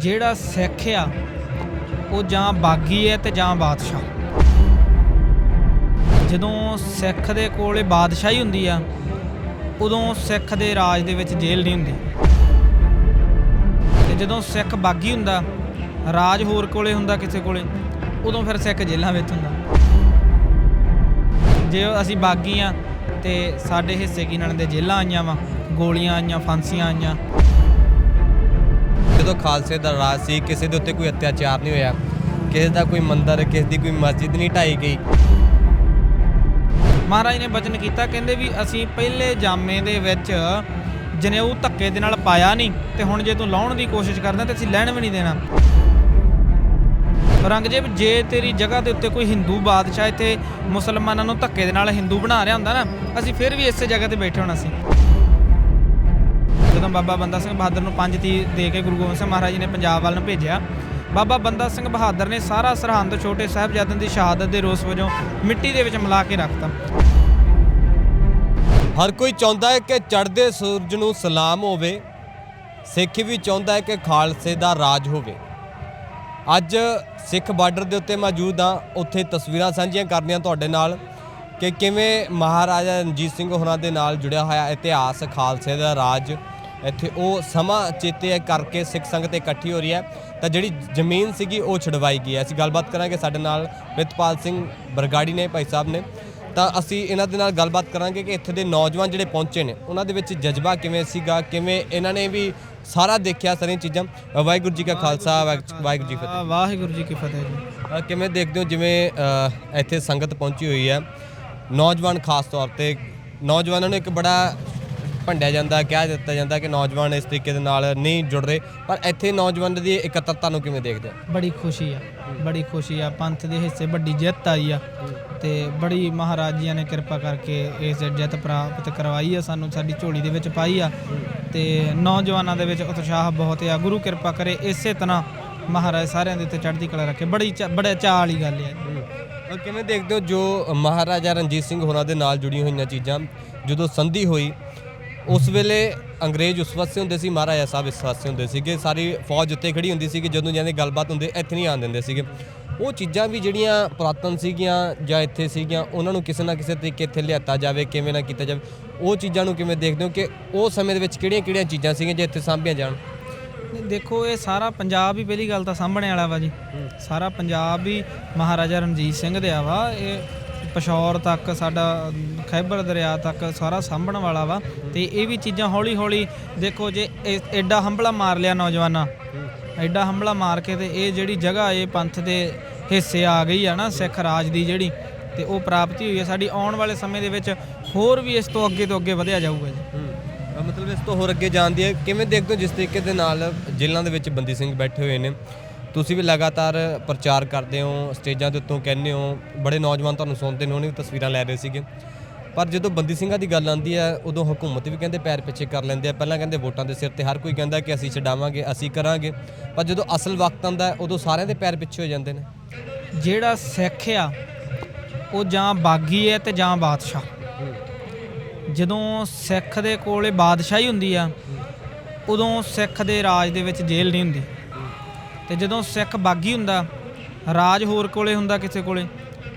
ਜਿਹੜਾ ਸਿੱਖ ਆ, ਉਹ ਜਾਂ ਬਾਗੀ ਹੈ ਤੇ ਜਾਂ ਬਾਦਸ਼ਾਹ। ਜਦੋਂ ਸਿੱਖ ਦੇ ਕੋਲੇ ਬਾਦਸ਼ਾਹੀ ਹੁੰਦੀ ਆ, ਉਦੋਂ ਸਿੱਖ ਦੇ ਰਾਜ ਦੇ ਵਿੱਚ ਜੇਲ੍ਹ ਨਹੀਂ ਹੁੰਦੀ। ਤੇ ਜਦੋਂ ਸਿੱਖ ਬਾਗੀ ਹੁੰਦਾ, ਰਾਜ ਹੋਰ ਕੋਲੇ ਹੁੰਦਾ ਕਿਸੇ ਕੋਲੇ, ਉਦੋਂ ਫਿਰ ਸਿੱਖ ਜੇਲ੍ਹਾਂ ਵਿੱਚ ਹੁੰਦਾ। ਜੇ ਅਸੀਂ ਬਾਗੀ ਆ, ਤੇ ਸਾਡੇ ਹਿੱਸੇ ਕੀ ਨਾਲ ਦੇ ਜੇਲ੍ਹਾਂ ਆਈਆਂ ਵਾ, ਗੋਲੀਆਂ ਆਈਆਂ, ਫਾਂਸੀਆਂ ਆਈਆਂ। ਜਦੋਂ ਖਾਲਸੇ ਦਾ ਰਾਜ ਸੀ, ਕਿਸੇ ਦੇ ਉੱਤੇ ਕੋਈ ਅਤਿਆਚਾਰ ਨਹੀਂ ਹੋਇਆ। ਕਿਸੇ ਦਾ ਕੋਈ ਮੰਦਰ, ਕਿਸੇ ਦੀ ਕੋਈ ਮਸਜਿਦ ਨਹੀਂ ਢਾਈ ਗਈ। ਮਹਾਰਾਜ ਨੇ ਬਚਨ ਕੀਤਾ, ਕਹਿੰਦੇ ਵੀ ਅਸੀਂ ਪਹਿਲੇ ਜਾਮੇ ਦੇ ਵਿੱਚ ਜਨੇਊ ਧੱਕੇ ਦੇ ਨਾਲ ਪਾਇਆ ਨਹੀਂ, ਤੇ ਹੁਣ ਜੇ ਤੂੰ ਲਾਉਣ ਦੀ ਕੋਸ਼ਿਸ਼ ਕਰਦਾ ਤੇ ਅਸੀਂ ਲੈਣ ਵੀ ਨਹੀਂ ਦੇਣਾ। ਔਰੰਗਜ਼ੇਬ, ਜੇ ਤੇਰੀ ਜਗ੍ਹਾ ਦੇ ਉੱਤੇ ਕੋਈ ਹਿੰਦੂ ਬਾਦਸ਼ਾਹ ਇੱਥੇ ਮੁਸਲਮਾਨਾਂ ਨੂੰ ਧੱਕੇ ਦੇ ਨਾਲ ਹਿੰਦੂ ਬਣਾ ਰਿਹਾ ਹੁੰਦਾ ਨਾ, ਅਸੀਂ ਫਿਰ ਵੀ ਇਸੇ ਜਗ੍ਹਾ ਤੇ ਬੈਠੇ ਹੋਣਾ ਸੀ। ਜਦੋਂ ਬਾਬਾ ਬੰਦਾ ਸਿੰਘ ਬਹਾਦਰ ਨੂੰ ਪੰਜ ਤੀ ਦੇ ਕੇ ਗੁਰੂ ਗੋਬਿੰਦ ਸਿੰਘ ਮਹਾਰਾਜ ਜੀ ਨੇ ਪੰਜਾਬ ਵੱਲ ਨੂੰ ਭੇਜਿਆ, ਬਾਬਾ ਬੰਦਾ ਸਿੰਘ ਬਹਾਦਰ ਨੇ ਸਾਰਾ ਸਰਹੰਦ ਛੋਟੇ ਸਾਹਿਬਜ਼ਾਦਿਆਂ ਦੀ ਸ਼ਹਾਦਤ ਦੇ ਰੋਸ ਵਜੋਂ ਮਿੱਟੀ ਦੇ ਵਿੱਚ ਮਿਲਾ ਕੇ ਰੱਖਤਾ। ਹਰ ਕੋਈ ਚਾਹੁੰਦਾ ਹੈ ਕਿ ਚੜ੍ਹਦੇ ਸੂਰਜ ਨੂੰ ਸਲਾਮ ਹੋਵੇ, ਸਿੱਖ ਵੀ ਚਾਹੁੰਦਾ ਹੈ ਕਿ ਖਾਲਸੇ ਦਾ ਰਾਜ ਹੋਵੇ। ਅੱਜ ਸਿੱਖ ਬਾਰਡਰ ਦੇ ਉੱਤੇ ਮੌਜੂਦ ਹਾਂ, ਉੱਥੇ ਤਸਵੀਰਾਂ ਸਾਂਝੀਆਂ ਕਰਨੀਆਂ ਤੁਹਾਡੇ ਨਾਲ ਕਿ ਕਿਵੇਂ ਮਹਾਰਾਜਾ ਰਣਜੀਤ ਸਿੰਘ ਹੋਰਾਂ ਦੇ ਨਾਲ ਜੁੜਿਆ ਹੋਇਆ ਇਤਿਹਾਸ, ਖਾਲਸੇ ਦਾ ਰਾਜ ਇੱਥੇ ਉਹ ਸਮਾਂ ਚੇਤੇ ਕਰਕੇ ਸਿੱਖ ਸੰਗਤ ਇਕੱਠੀ ਹੋ ਰਹੀ ਹੈ। ਤਾਂ ਜਿਹੜੀ ਜ਼ਮੀਨ ਸੀਗੀ ਉਹ ਛਡਵਾਈ ਗਈ ਹੈ। ਅਸੀਂ ਗੱਲਬਾਤ ਕਰਾਂਗੇ ਸਾਡੇ ਨਾਲ ਪ੍ਰਿਤਪਾਲ ਸਿੰਘ ਬਰਗਾੜੀ ਨੇ ਭਾਈ ਸਾਹਿਬ ਨੇ। ਤਾਂ ਅਸੀਂ ਇਹਨਾਂ ਦੇ ਨਾਲ ਗੱਲਬਾਤ ਕਰਾਂਗੇ ਕਿ ਇੱਥੇ ਦੇ ਨੌਜਵਾਨ ਜਿਹੜੇ ਪਹੁੰਚੇ ਨੇ ਉਹਨਾਂ ਦੇ ਵਿੱਚ ਜਜ਼ਬਾ ਕਿਵੇਂ ਸੀਗਾ ਕਿਵੇਂ ਇਹਨਾਂ ਨੇ ਵੀ ਸਾਰਾ ਦੇਖਿਆ ਸਾਰੀਆਂ ਚੀਜ਼ਾਂ। ਵਾਹਿਗੁਰੂ ਜੀ ਕਾ ਖਾਲਸਾ ਵਾਹਿ- ਵਾਹਿਗੁਰੂ ਜੀ ਕੀ ਫਤਿਹ। ਵਾਹਿਗੁਰੂ ਜੀ ਕੀ ਫਤਿਹ ਜੀ। ਕਿਵੇਂ ਦੇਖਦੇ ਹੋ ਜਿਵੇਂ ਇੱਥੇ ਸੰਗਤ ਪਹੁੰਚੀ ਹੋਈ ਹੈ? ਨੌਜਵਾਨ ਖਾਸ ਤੌਰ ਤੇ ਨੌਜਵਾਨਾਂ ਨੂੰ ਇੱਕ ਬੜਾ ਭੰਡਿਆ ਜਾਂਦਾ ਕਹਿ ਦਿੱਤਾ ਜਾਂਦਾ ਕਿ ਨੌਜਵਾਨ ਇਸ ਤਰੀਕੇ ਦੇ ਨਾਲ ਨਹੀਂ ਜੁੜ ਰਹੇ ਪਰ ਇੱਥੇ ਨੌਜਵਾਨ ਦੀ ਇਕੱਤਰਤਾ ਨੂੰ ਕਿਵੇਂ ਦੇਖਦੇ ਹੋ? ਬੜੀ ਖੁਸ਼ੀ ਆ ਬੜੀ ਖੁਸ਼ੀ ਆ। ਪੰਥ ਦੇ ਹਿੱਸੇ ਵੱਡੀ ਜਿੱਤ ਆਈ ਆ ਤੇ ਬੜੀ ਮਹਾਰਾਜ ਜੀਆਂ ਨੇ ਕਿਰਪਾ ਕਰਕੇ ਇਸ ਜਿੱਤ ਪ੍ਰਾਪਤ ਕਰਵਾਈ ਆ ਸਾਨੂੰ ਸਾਡੀ ਝੋਲੀ ਦੇ ਵਿੱਚ ਪਾਈ ਆ ਤੇ ਨੌਜਵਾਨਾਂ ਦੇ ਵਿੱਚ ਉਤਸ਼ਾਹ ਬਹੁਤ ਆ। ਗੁਰੂ ਕਿਰਪਾ ਕਰੇ ਇਸੇ ਤਰ੍ਹਾਂ ਮਹਾਰਾਜ ਸਾਰਿਆਂ ਦੇ ਉੱਤੇ ਚੜ੍ਹਦੀ ਕਲਾ ਰੱਖੇ। ਬੜੀ ਬੜੇ ਚਾਅ ਵਾਲੀ ਗੱਲ ਆ ਅ, ਕਿਵੇਂ ਦੇਖਦੇ ਹੋ ਜੋ ਮਹਾਰਾਜਾ ਰਣਜੀਤ ਸਿੰਘ ਹੋਰਾਂ ਦੇ ਨਾਲ ਜੁੜੀਆਂ ਹੋਈਆਂ ਚੀਜ਼ਾਂ ਜਦੋਂ ਸੰਧੀ ਹੋਈ ਉਸ ਵੇਲੇ ਅੰਗਰੇਜ਼ ਉਸ ਪਾਸੇ ਹੁੰਦੇ ਸੀ ਮਹਾਰਾਜਾ ਸਾਹਿਬ ਇਸ ਪਾਸੇ ਹੁੰਦੇ ਸੀਗੇ। ਸਾਰੀ ਫੌਜ ਉੱਤੇ ਖੜੀ ਹੁੰਦੀ ਸੀ ਕਿ ਜਦੋਂ ਜਾਂਦੇ ਗੱਲਬਾਤ ਹੁੰਦੀ ਇੱਥੇ ਨਹੀਂ ਆਣ ਦਿੰਦੇ ਸੀਗੇ। ਉਹ ਚੀਜ਼ਾਂ ਵੀ ਜਿਹੜੀਆਂ ਪੁਰਾਤਨ ਸੀਗੀਆਂ ਜਾਂ ਇੱਥੇ ਸੀਗੀਆਂ ਉਹਨਾਂ ਨੂੰ ਕਿਸੇ ਨਾ ਕਿਸੇ ਤਰੀਕੇ ਇੱਥੇ ਲਿਆਤਾ ਜਾਵੇ ਕਿਵੇਂ ਨਾ ਕੀਤਾ ਜਾਵੇ। ਉਹ ਚੀਜ਼ਾਂ ਨੂੰ ਕਿਵੇਂ ਦੇਖਦੇ ਹੋ ਕਿ ਉਹ ਸਮੇਂ ਦੇ ਵਿੱਚ ਕਿਹੜੀਆਂ-ਕਿਹੜੀਆਂ ਚੀਜ਼ਾਂ ਸੀਗੀਆਂ ਜੇ ਇੱਥੇ ਸਾਂਭੀਆਂ ਜਾਣ? ਦੇਖੋ ਇਹ ਸਾਰਾ ਪੰਜਾਬ ਹੀ ਪਹਿਲੀ ਗੱਲ ਤਾਂ ਸਾਂਭਣੇ ਵਾਲਾ ਵਾ ਜੀ। ਸਾਰਾ ਪੰਜਾਬ ਹੀ ਮਹਾਰਾਜਾ ਰਣਜੀਤ ਸਿੰਘ ਦੇ ਆ ਵਾ। ਇਹ ਪਸ਼ੌਰ ਤੱਕ, ਸਾਡਾ ਖੈਬਰ ਦਰਿਆ ਤੱਕ ਸਾਰਾ ਸਾਂਭਣ ਵਾਲਾ ਵਾ ਤੇ ਇਹ ਵੀ ਚੀਜ਼ਾਂ ਹੌਲੀ ਹੌਲੀ ਦੇਖੋ ਜੇ ਐਡਾ ਹੰਬਲਾ ਮਾਰ ਲਿਆ ਨੌਜਵਾਨਾਂ। ਐਡਾ ਹੰਬਲਾ ਮਾਰ ਕੇ ਤੇ ਇਹ ਜਿਹੜੀ ਜਗ੍ਹਾ, ਇਹ ਪੰਥ ਦੇ ਹਿੱਸੇ ਆ ਗਈ ਆ ਨਾ, ਸਿੱਖ ਰਾਜ ਦੀ ਜਿਹੜੀ ਤੇ ਉਹ ਪ੍ਰਾਪਤੀ ਹੋਈ ਹੈ ਸਾਡੀ ਆਉਣ ਵਾਲੇ ਸਮੇਂ ਦੇ ਵਿੱਚ ਹੋਰ ਵੀ ਇਸ ਤੋਂ ਅੱਗੇ ਤੋਂ ਅੱਗੇ ਵਧਿਆ ਜਾਊਗਾ ਜੀ। ਮਤਲਬ ਇਸ ਤੋਂ ਹੋਰ ਅੱਗੇ ਜਾਂਦੀ ਹੈ। ਕਿਵੇਂ ਦੇਖਦੇ ਹੋ ਜਿਸ ਤਰੀਕੇ ਦੇ ਨਾਲ ਜੇਲ੍ਹਾਂ ਦੇ ਵਿੱਚ ਬੰਦੀ ਸਿੰਘ ਬੈਠੇ ਹੋਏ ਨੇ? ਤੁਸੀਂ ਵੀ ਲਗਾਤਾਰ ਪ੍ਰਚਾਰ ਕਰਦੇ ਹੋ, ਸਟੇਜਾਂ ਦੇ ਉੱਤੋਂ ਕਹਿੰਦੇ ਹੋ, ਬੜੇ ਨੌਜਵਾਨ ਤੁਹਾਨੂੰ ਸੁਣਦੇ ਨੇ, ਉਹਨੇ ਵੀ ਤਸਵੀਰਾਂ ਲੈ ਰਹੇ ਸੀਗੇ। ਪਰ ਜਦੋਂ ਬੰਦੀ ਸਿੰਘਾਂ ਦੀ ਗੱਲ ਆਉਂਦੀ ਹੈ, ਉਦੋਂ ਹਕੂਮਤ ਵੀ ਕਹਿੰਦੇ ਪੈਰ ਪਿੱਛੇ ਕਰ ਲੈਂਦੇ ਆ। ਪਹਿਲਾਂ ਕਹਿੰਦੇ ਵੋਟਾਂ ਦੇ ਸਿਰ ਤੇ ਹਰ ਕੋਈ ਕਹਿੰਦਾ ਕਿ ਅਸੀਂ ਛਡਾਵਾਂਗੇ, ਅਸੀਂ ਕਰਾਂਗੇ। ਪਰ ਜਦੋਂ ਅਸਲ ਵਕਤ ਆਉਂਦਾ ਉਦੋਂ ਸਾਰਿਆਂ ਦੇ ਪੈਰ ਪਿੱਛੇ ਹੋ ਜਾਂਦੇ ਨੇ। ਜਿਹੜਾ ਸਿੱਖ ਆ, ਉਹ ਜਾਂ ਬਾਗੀ ਹੈ ਤੇ ਜਾਂ ਬਾਦਸ਼ਾਹ। ਜਦੋਂ ਸਿੱਖ ਦੇ ਕੋਲੇ ਬਾਦਸ਼ਾਹੀ ਹੁੰਦੀ ਆ, ਉਦੋਂ ਸਿੱਖ ਦੇ ਰਾਜ ਦੇ ਵਿੱਚ ਜੇਲ੍ਹ ਨਹੀਂ ਹੁੰਦੀ। ਤੇ ਜਦੋਂ ਸਿੱਖ ਬਾਗੀ ਹੁੰਦਾ, ਰਾਜ ਹੋਰ ਕੋਲੇ ਹੁੰਦਾ ਕਿਸੇ ਕੋਲੇ,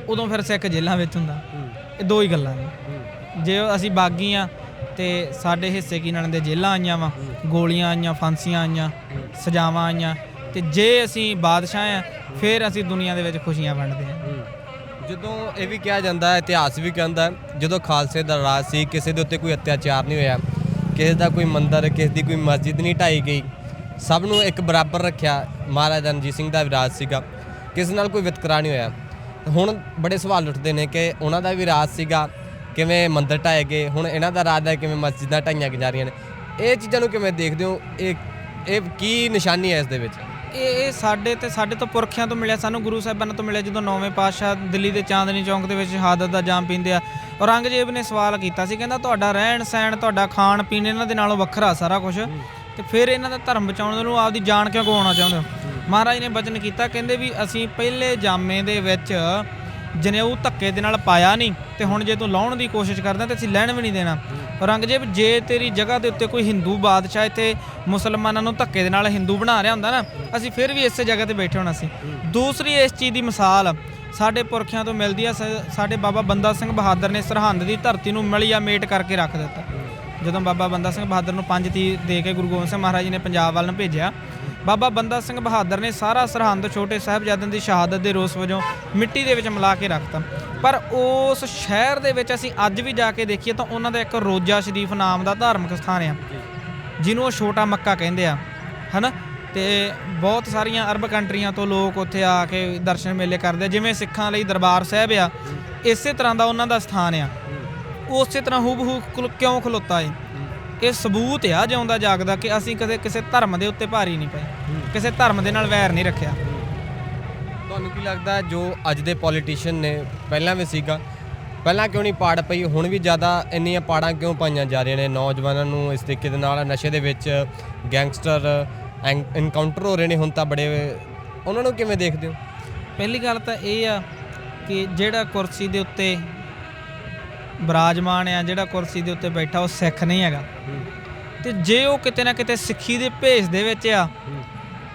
ਉਦੋਂ ਫਿਰ ਸਿੱਖ ਜੇਲ੍ਹਾਂ ਵਿੱਚ ਹੁੰਦਾ। ਇਹ ਦੋ ਹੀ ਗੱਲਾਂ ਨੇ। ਜੇ ਅਸੀਂ ਬਾਗੀ ਆ ਤੇ ਸਾਡੇ ਹਿੱਸੇ ਕੀ ਨਾਲ ਦੇ ਜੇਲ੍ਹਾਂ ਆਈਆਂ ਵਾ, ਗੋਲੀਆਂ ਆਈਆਂ, ਫਾਂਸੀਆਂ ਆਈਆਂ, ਸਜ਼ਾਵਾਂ ਆਈਆਂ, ਤੇ ਜੇ ਅਸੀਂ ਬਾਦਸ਼ਾਹ ਆ, ਫਿਰ ਅਸੀਂ ਦੁਨੀਆ ਦੇ ਵਿੱਚ ਖੁਸ਼ੀਆਂ ਵੰਡਦੇ ਆ। ਜਦੋਂ ਇਹ ਵੀ ਕਿਹਾ ਜਾਂਦਾ ਹੈ ਇਤਿਹਾਸ ਵੀ ਕਹਿੰਦਾ, ਜਦੋਂ ਖਾਲਸੇ ਦਾ ਰਾਜ ਸੀ, ਕਿਸੇ ਦੇ ਉੱਤੇ ਕੋਈ ਅਤਿਆਚਾਰ ਨਹੀਂ ਹੋਇਆ, ਕਿਸੇ ਦਾ ਕੋਈ ਮੰਦਰ, ਕਿਸੇ ਦੀ ਕੋਈ ਮਸਜਿਦ ਨਹੀਂ ਢਾਈ ਗਈ ਸਭ ਨੂੰ ਇੱਕ ਬਰਾਬਰ ਰੱਖਿਆ ਮਹਾਰਾਜਾ ਰਣਜੀਤ ਸਿੰਘ ਦਾ ਵੀ ਰਾਜ ਸੀਗਾ। ਕਿਸੇ ਨਾਲ ਕੋਈ ਵਿਤਕਰਾ ਨਹੀਂ ਹੋਇਆ। ਹੁਣ ਬੜੇ ਸਵਾਲ ਉੱਠਦੇ ਨੇ ਕਿ ਉਹਨਾਂ ਦਾ ਵੀ ਰਾਜ ਸੀਗਾ, ਕਿਵੇਂ ਮੰਦਰ ਢਾਏ ਗਏ, ਹੁਣ ਇਹਨਾਂ ਦਾ ਰਾਜ ਹੈ, ਕਿਵੇਂ ਮਸਜਿਦਾਂ ਢਾਈਆਂ ਜਾ ਰਹੀਆਂ ਨੇ। ਇਹ ਚੀਜ਼ਾਂ ਨੂੰ ਕਿਵੇਂ ਦੇਖਦੇ ਹੋ? ਇਹ ਇਹ ਕੀ ਨਿਸ਼ਾਨੀ ਹੈ ਇਸ ਦੇ ਵਿੱਚ? ਇਹ ਇਹ ਸਾਡੇ ਤੇ, ਸਾਡੇ ਤੋਂ ਪੁਰਖਿਆਂ ਤੋਂ ਮਿਲਿਆ, ਸਾਨੂੰ ਗੁਰੂ ਸਾਹਿਬਾਨਾਂ ਤੋਂ ਮਿਲਿਆ, ਜਦੋਂ ਨੌਵੇਂ ਪਾਤਸ਼ਾਹ ਦਿੱਲੀ ਦੇ ਚਾਂਦਨੀ ਚੌਂਕ ਦੇ ਵਿੱਚ ਸ਼ਹਾਦਤ ਦਾ ਜਾਮ ਪੀਂਦੇ ਆ। ਔਰੰਗਜ਼ੇਬ ਨੇ ਸਵਾਲ ਕੀਤਾ ਸੀ, ਕਹਿੰਦਾ ਤੁਹਾਡਾ ਰਹਿਣ ਸਹਿਣ ਤੁਹਾਡਾ ਖਾਣ ਪੀਣ ਇਹਨਾਂ ਦੇ ਨਾਲੋਂ ਵੱਖਰਾ ਸਾਰਾ ਕੁਝ ਤੇ ਫਿਰ ਇਹਨਾਂ ਦਾ ਧਰਮ ਬਚਾਉਣ ਨੂੰ ਆਪਦੀ ਜਾਨ ਕਿਉਂ ਗਵਾਉਣਾ ਚਾਹੁੰਦੇ ਹੋ? ਮਹਾਰਾਜ ਨੇ ਬਚਨ ਕੀਤਾ, ਕਹਿੰਦੇ ਵੀ ਅਸੀਂ ਪਹਿਲੇ ਜਾਮੇ ਦੇ ਵਿੱਚ ਜਨੇਊ ਧੱਕੇ ਦੇ ਨਾਲ ਪਾਇਆ ਨਹੀਂ ਤੇ ਹੁਣ ਜੇ ਤੂੰ ਲਾਉਣ ਦੀ ਕੋਸ਼ਿਸ਼ ਕਰਦਾ ਤੇ ਅਸੀਂ ਲੈਣ ਵੀ ਨਹੀਂ ਦੇਣਾ। ਔਰੰਗਜ਼ੇਬ, ਜੇ ਤੇਰੀ ਜਗ੍ਹਾ ਦੇ ਉੱਤੇ ਕੋਈ ਹਿੰਦੂ ਬਾਦਸ਼ਾਹ ਇੱਥੇ ਮੁਸਲਮਾਨਾਂ ਨੂੰ ਧੱਕੇ ਦੇ ਨਾਲ ਹਿੰਦੂ ਬਣਾ ਰਿਹਾ ਹੁੰਦਾ ਨਾ, ਅਸੀਂ ਫਿਰ ਵੀ ਇਸੇ ਜਗ੍ਹਾ ਤੇ ਬੈਠੇ ਹੋਣਾ ਸੀ। ਦੂਸਰੀ ਇਸ ਚੀਜ਼ ਦੀ ਮਿਸਾਲ ਸਾਡੇ ਪੁਰਖਿਆਂ ਤੋਂ ਮਿਲਦੀ ਆ, ਸ- ਸਾਡੇ ਬਾਬਾ ਬੰਦਾ ਸਿੰਘ ਬਹਾਦਰ ਨੇ ਸਰਹੰਦ ਦੀ ਧਰਤੀ ਨੂੰ ਮਲੀਆ ਮੇਟ ਕਰਕੇ ਰੱਖ ਦਿੱਤਾ। ਜਦੋਂ ਬਾਬਾ ਬੰਦਾ ਸਿੰਘ ਬਹਾਦਰ ਨੂੰ ਪੰਜ ਤੀਰ ਦੇ ਕੇ ਗੁਰੂ ਗੋਬਿੰਦ ਸਿੰਘ ਮਹਾਰਾਜ ਜੀ ਨੇ ਪੰਜਾਬ ਵੱਲ ਨੂੰ ਭੇਜਿਆ, ਬਾਬਾ ਬੰਦਾ ਸਿੰਘ ਬਹਾਦਰ ਨੇ ਸਾਰਾ ਸਰਹੰਦ ਛੋਟੇ ਸਾਹਿਬਜ਼ਾਦਿਆਂ ਦੀ ਸ਼ਹਾਦਤ ਦੇ ਰੋਸ ਵਜੋਂ ਮਿੱਟੀ ਦੇ ਵਿੱਚ ਮਿਲਾ ਕੇ ਰੱਖਤਾ। ਪਰ ਉਸ ਸ਼ਹਿਰ ਦੇ ਵਿੱਚ ਅਸੀਂ ਅੱਜ ਵੀ ਜਾ ਕੇ ਦੇਖੀਏ ਤਾਂ ਉਹਨਾਂ ਦਾ ਇੱਕ ਰੋਜ਼ਾ ਸ਼ਰੀਫ ਨਾਮ ਦਾ ਧਾਰਮਿਕ ਸਥਾਨ ਆ, ਜਿਹਨੂੰ ਉਹ ਛੋਟਾ ਮੱਕਾ ਕਹਿੰਦੇ ਆ, ਹਨਾ? ਤੇ ਬਹੁਤ ਸਾਰੀਆਂ ਅਰਬ ਕੰਟਰੀਆਂ ਤੋਂ ਲੋਕ ਉੱਥੇ ਆ ਕੇ ਦਰਸ਼ਨ ਮੇਲੇ ਕਰਦੇ ਜਿਵੇਂ ਸਿੱਖਾਂ ਲਈ ਦਰਬਾਰ ਸਾਹਿਬ ਆ, ਇਸੇ ਤਰ੍ਹਾਂ ਦਾ ਉਹਨਾਂ ਦਾ ਸਥਾਨ ਆ। ਉਸੇ ਤਰ੍ਹਾਂ ਹੂਬਹੂ ਖਲੋ- ਕਿਉਂ ਖਲੋਤਾ ਏ? ਇਹ ਸਬੂਤ ਆ ਜਿਉਂਦਾ ਜਾਗਦਾ ਕਿ ਅਸੀਂ ਕਦੇ ਕਿਸੇ ਧਰਮ ਦੇ ਉੱਤੇ ਭਾਰੀ ਨਹੀਂ ਪਏ। ਕਿਸੇ ਧਰਮ ਦੇ ਨਾਲ ਵੈਰ ਨਹੀਂ ਰੱਖਿਆ। ਤੁਹਾਨੂੰ ਕੀ ਲੱਗਦਾ ਜੋ ਅੱਜ ਦੇ ਪੋਲੀਟੀਸ਼ੀਅਨ ਨੇ ਪਹਿਲਾਂ ਵੀ ਸੀਗਾ? ਪਹਿਲਾਂ ਕਿਉਂ ਨਹੀਂ ਪਾੜ ਪਈ? ਹੁਣ ਵੀ ਜ਼ਿਆਦਾ ਇੰਨੀਆਂ ਪਾੜਾਂ ਕਿਉਂ ਪਾਈਆਂ ਜਾ ਰਹੀਆਂ ਨੇ? ਨੌਜਵਾਨਾਂ ਨੂੰ ਇਸ ਤਰੀਕੇ ਦੇ ਨਾਲ ਨਸ਼ੇ ਦੇ ਵਿੱਚ ਗੈਂਗਸਟਰ ਐਨਕਾਊਂਟਰ ਹੋ ਰਹੇ ਨੇ ਹੁਣ ਤਾਂ ਬੜੇ ਉਹਨਾਂ ਨੂੰ ਕਿਵੇਂ ਦੇਖਦੇ ਹੋ? ਪਹਿਲੀ ਗੱਲ ਤਾਂ ਇਹ ਆ ਕਿ ਜਿਹੜਾ ਕੁਰਸੀ ਦੇ ਉੱਤੇ ਬਰਾਜਮਾਨ ਆ ਜਿਹੜਾ ਕੁਰਸੀ ਦੇ ਉੱਤੇ ਬੈਠਾ, ਉਹ ਸਿੱਖ ਨਹੀਂ ਹੈਗਾ। ਤੇ ਜੇ ਉਹ ਕਿਤੇ ਨਾ ਕਿਤੇ ਸਿੱਖੀ ਦੇ ਭੇਸ ਦੇ ਵਿੱਚ ਆ,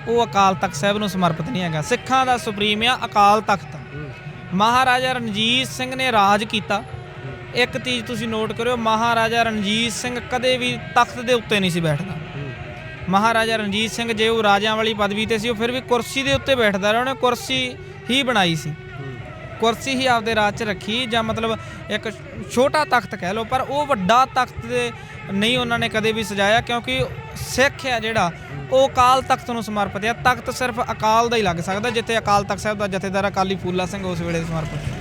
ਉਹ ਅਕਾਲ ਤਖਤ ਸਾਹਿਬ ਨੂੰ ਸਮਰਪਿਤ ਨਹੀਂ ਹੈਗਾ। ਸਿੱਖਾਂ ਦਾ ਸੁਪਰੀਮ ਆ ਅਕਾਲ ਤਖਤ। ਮਹਾਰਾਜਾ ਰਣਜੀਤ ਸਿੰਘ ਨੇ ਰਾਜ ਕੀਤਾ। ਇੱਕ ਚੀਜ਼ ਤੁਸੀਂ ਨੋਟ ਕਰਿਓ, ਮਹਾਰਾਜਾ ਰਣਜੀਤ ਸਿੰਘ ਕਦੇ ਵੀ ਤਖਤ ਦੇ ਉੱਤੇ ਨਹੀਂ ਸੀ ਬੈਠਦਾ। ਮਹਾਰਾਜਾ ਰਣਜੀਤ ਸਿੰਘ ਜੇ ਉਹ ਰਾਜਿਆਂ ਵਾਲੀ ਪਦਵੀ ਤੇ ਸੀ, ਉਹ ਫਿਰ ਵੀ ਕੁਰਸੀ ਦੇ ਉੱਤੇ ਬੈਠਦਾ ਰਿਹਾ। ਉਹਨੇ ਕੁਰਸੀ ਹੀ ਬਣਾਈ ਸੀ। ਕੁਰਸੀ ਹੀ ਆਪਦੇ ਰਾਜ 'ਚ ਰੱਖੀ ਜਾਂ ਮਤਲਬ ਇੱਕ ਛੋਟਾ ਤਖਤ ਕਹਿ ਲਓ, ਪਰ ਉਹ ਵੱਡਾ ਤਖਤ ਦੇ ਨਹੀਂ ਉਹਨਾਂ ਨੇ ਕਦੇ ਵੀ ਸਜਾਇਆ ਕਿਉਂਕਿ ਸਿੱਖ ਹੈ ਜਿਹੜਾ, ਉਹ ਅਕਾਲ ਤਖਤ ਨੂੰ ਸਮਰਪਿਤ ਹੈ। ਤਖਤ ਸਿਰਫ ਅਕਾਲ ਦਾ ਹੀ ਲੱਗ ਸਕਦਾ, ਜਿੱਥੇ ਅਕਾਲ ਤਖਤ ਸਾਹਿਬ ਦਾ ਜਥੇਦਾਰ ਅਕਾਲੀ ਫੂਲਾ ਸਿੰਘ ਉਸ ਵੇਲੇ ਸਮਰਪਿਤ ਸੀ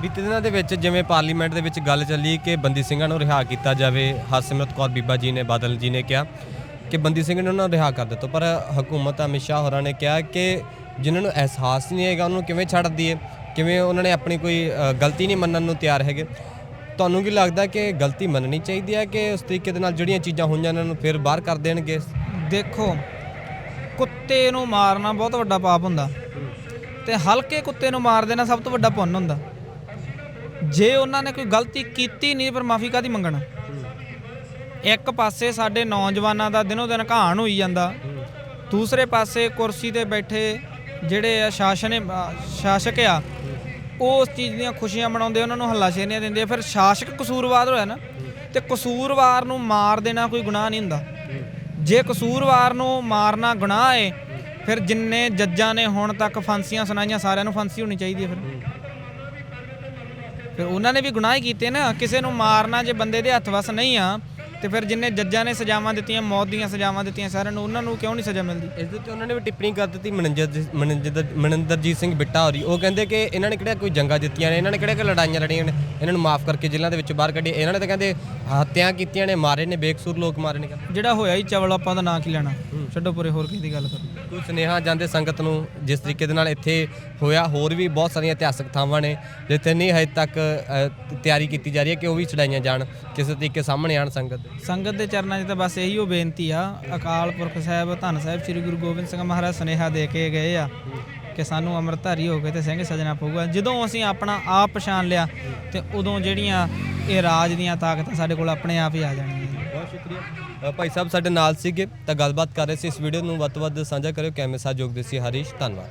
ਬੀਤੇ ਦਿਨਾਂ ਦੇ ਵਿੱਚ ਜਿਵੇਂ ਪਾਰਲੀਮੈਂਟ ਦੇ ਵਿੱਚ ਗੱਲ ਚੱਲੀ ਕਿ ਬੰਦੀ ਸਿੰਘਾਂ ਨੂੰ ਰਿਹਾ ਕੀਤਾ ਜਾਵੇ, ਹਰਸਿਮਰਤ ਕੌਰ ਬੀਬਾ ਜੀ ਨੇ, ਬਾਦਲ ਜੀ ਨੇ ਕਿਹਾ ਕਿ ਬੰਦੀ ਸਿੰਘ ਨੂੰ ਉਹਨਾਂ ਨੂੰ ਰਿਹਾ ਕਰ ਦਿੱਤਾ। ਪਰ ਹਕੂਮਤ ਅਮਿਤ ਸ਼ਾਹ ਹੋਰਾਂ ਨੇ ਕਿਹਾ ਕਿ ਜਿਨ੍ਹਾਂ ਨੂੰ ਅਹਿਸਾਸ ਨਹੀਂ ਹੈਗਾ, ਉਹਨੂੰ ਕਿਵੇਂ ਛੱਡ ਦਈਏ? ਕਿਵੇਂ ਉਹਨਾਂ ਨੇ ਆਪਣੀ ਕੋਈ ਅ, ਗਲਤੀ ਨਹੀਂ ਮੰਨਣ ਨੂੰ ਤਿਆਰ ਹੈਗੇ? ਤੁਹਾਨੂੰ ਕੀ ਲੱਗਦਾ ਕਿ ਗਲਤੀ ਮੰਨਣੀ ਚਾਹੀਦੀ ਹੈ ਕਿ ਉਸ ਤਰੀਕੇ ਦੇ ਨਾਲ ਜਿਹੜੀਆਂ ਚੀਜ਼ਾਂ ਹੋਈਆਂ ਉਹਨਾਂ ਨੂੰ ਫਿਰ ਬਾਹਰ ਕਰ ਦੇਣਗੇ? ਦੇਖੋ ਕੁੱਤੇ ਨੂੰ ਮਾਰਨਾ ਬਹੁਤ ਵੱਡਾ ਪਾਪ ਹੁੰਦਾ। ਤੇ ਹਲਕੇ ਕੁੱਤੇ ਨੂੰ ਮਾਰ ਦੇਣਾ ਸਭ ਤੋਂ ਵੱਡਾ ਪੁੰਨ ਹੁੰਦਾ। ਜੇ ਉਹਨਾਂ ਨੇ ਕੋਈ ਗਲਤੀ ਕੀਤੀ ਨਹੀਂ ਪਰ ਮਾਫੀ ਕਾਦੀ ਮੰਗਣਾ? ਇੱਕ ਪਾਸੇ ਸਾਡੇ ਨੌਜਵਾਨਾਂ ਦਾ ਦਿਨੋ ਦਿਨ ਘਾਣ ਹੋਈ ਜਾਂਦਾ। ਦੂਸਰੇ ਪਾਸੇ ਕੁਰਸੀ ਤੇ ਬੈਠੇ ਜਿਹੜੇ ਆ ਸ਼ਾਸਨ ਸ਼ਾਸਕ ਆ, ਉਹ ਉਸ ਚੀਜ਼ ਦੀਆਂ ਖੁਸ਼ੀਆਂ ਮਨਾਉਂਦੇ, ਉਹਨਾਂ ਨੂੰ ਹੱਲਾਸ਼ੇਰੀਆਂ ਦਿੰਦੇ ਆ। ਫਿਰ ਸ਼ਾਸਕ ਕਸੂਰਵਾਰ ਹੋਇਆ ਨਾ, ਤੇ ਕਸੂਰਵਾਰ ਨੂੰ ਮਾਰ ਦੇਣਾ ਕੋਈ ਗੁਨਾਹ ਨਹੀਂ ਹੁੰਦਾ ਜੇ ਕਸੂਰਵਾਰ ਨੂੰ ਮਾਰਨਾ ਗੁਨਾਹ ਏ, ਫਿਰ ਜਿੰਨੇ ਜੱਜਾਂ ਨੇ ਹੁਣ ਤੱਕ ਫਾਂਸੀਆਂ ਸੁਣਾਈਆਂ, ਸਾਰਿਆਂ ਨੂੰ ਫਾਂਸੀ ਹੋਣੀ ਚਾਹੀਦੀ ਹੈ ਫਿਰ ਫਿਰ ਉਹਨਾਂ ਨੇ ਵੀ ਗੁਨਾਹ ਹੀ ਕੀਤੇ ਨਾ, ਕਿਸੇ ਨੂੰ ਮਾਰਨਾ ਜੇ ਬੰਦੇ ਦੇ ਹੱਥ ਵਸ ਨਹੀਂ ਆ ਤੇ ਫਿਰ ਜਿੰਨੇ ਜੱਜਾਂ ਨੇ ਸਜ਼ਾਵਾਂ ਦਿੱਤੀਆਂ ਮੌਤ ਦੀਆਂ ਸਜ਼ਾਵਾਂ ਦਿੱਤੀਆਂ ਸਾਰਿਆਂ ਨੂੰ ਉਹਨਾਂ ਨੂੰ ਕਿਉਂ ਨਹੀਂ ਸਜ਼ਾ ਮਿਲਦੀ? ਇਸ ਦੇ ਉੱਤੇ ਉਹਨਾਂ ਨੇ ਵੀ ਟਿੱਪਣੀ ਕਰ ਦਿੱਤੀ ਮਨਿੰਦਰ ਮਨਿੰਦਰਜੀਤ ਸਿੰਘ ਬਿੱਟਾ ਹੋਰੀ। ਉਹ ਕਹਿੰਦੇ ਕਿ ਇਹਨਾਂ ਨੇ ਕਿਹੜਾ ਕੋਈ ਜੰਗਾਂ ਜਿੱਤੀਆਂ ਨੇ ਇਹਨਾਂ ਨੇ ਕਿਹੜਾ ਕਿ ਲੜਾਈਆਂ ਲੜੀਆਂ ਨੇ ਇਹਨਾਂ ਨੂੰ ਮਾਫ ਕਰਕੇ ਜੇਲ੍ਹਾਂ ਦੇ ਵਿੱਚ ਬਾਹਰ ਕੱਢੇ ਇਹਨਾਂ ਨੇ ਤਾਂ ਕਹਿੰਦੇ ਹੱਤਿਆਂ ਕੀਤੀਆਂ ਨੇ ਮਾਰੇ ਨੇ ਬੇਕਸੂਰ ਲੋਕ ਮਾਰੇ ਨੇ ਜਿਹੜਾ ਹੋਇਆ ਹੀ ਚਵਲ ਆਪਾਂ ਦਾ ਨਾਂ ਕੀ ਲੈਣਾ? ਛੱਡੋ ਪਰੇ ਹੋਰ ਕਿਸੇ ਦੀ ਗੱਲ ਕਰੋ ਕੋਈ ਸੁਨੇਹਾ ਜਾਂਦੇ ਸੰਗਤ ਨੂੰ ਜਿਸ ਤਰੀਕੇ ਦੇ ਨਾਲ ਇੱਥੇ ਹੋਇਆ ਹੋਰ ਵੀ ਬਹੁਤ ਸਾਰੀਆਂ ਇਤਿਹਾਸਕ ਥਾਵਾਂ ਨੇ ਜਿੱਥੇ ਨਹੀਂ ਹਜੇ ਤੱਕ ਤਿਆਰੀ ਕੀਤੀ ਜਾ ਰਹੀ ਹੈ ਕਿ ਉਹ ਵੀ ਛਡਾਈਆਂ ਜਾਣ ਕਿਸੇ ਤਰੀਕੇ ਸਾਹਮਣੇ ਆਣ ਸੰਗਤ ਦੇ। ਸੰਗਤ ਦੇ ਚਰਨਾਂ 'ਚ ਤਾਂ ਬਸ ਇਹੀ ਉਹ ਬੇਨਤੀ ਆ, ਅਕਾਲ ਪੁਰਖ ਸਾਹਿਬ, ਧੰਨ ਸਾਹਿਬ, ਸ੍ਰੀ ਗੁਰੂ ਗੋਬਿੰਦ ਸਿੰਘ ਮਹਾਰਾਜ ਸੁਨੇਹਾ ਦੇ ਕੇ ਗਏ ਆ ਕਿ ਸਾਨੂੰ ਅੰਮ੍ਰਿਤਧਾਰੀ ਹੋ ਕੇ ਤੇ ਸਿੰਘ ਸਜਣਾ ਪਊਗਾ। ਜਦੋਂ ਅਸੀਂ ਆਪਣਾ ਆਪ ਪਛਾਣ ਲਿਆ ਤੇ ਉਦੋਂ ਜਿਹੜੀਆਂ ਇਹ ਰਾਜ ਦੀਆਂ ਤਾਕਤਾਂ ਸਾਡੇ ਕੋਲ ਆਪਣੇ ਆਪ ਹੀ ਆ ਜਾਣਗੀਆਂ। ਬਹੁਤ ਸ਼ੁਕਰੀਆ। ਭਾਈ ਸਾਹਿਬ ਸਾਡੇ ਨਾਲ ਸੀਗੇ, ਤਾਂ ਗੱਲਬਾਤ ਕਰ ਰਹੇ ਸੀ ਇਸ ਵੀਡੀਓ ਨੂੰ ਵੱਧ ਤੋਂ ਵੱਧ ਸਾਂਝਾ ਕਰਿਓ। ਕੈਮਰੇ ਸਾਹ ਜੋਗਦੇ ਸੀ ਹਰੀਸ਼। ਧੰਨਵਾਦ।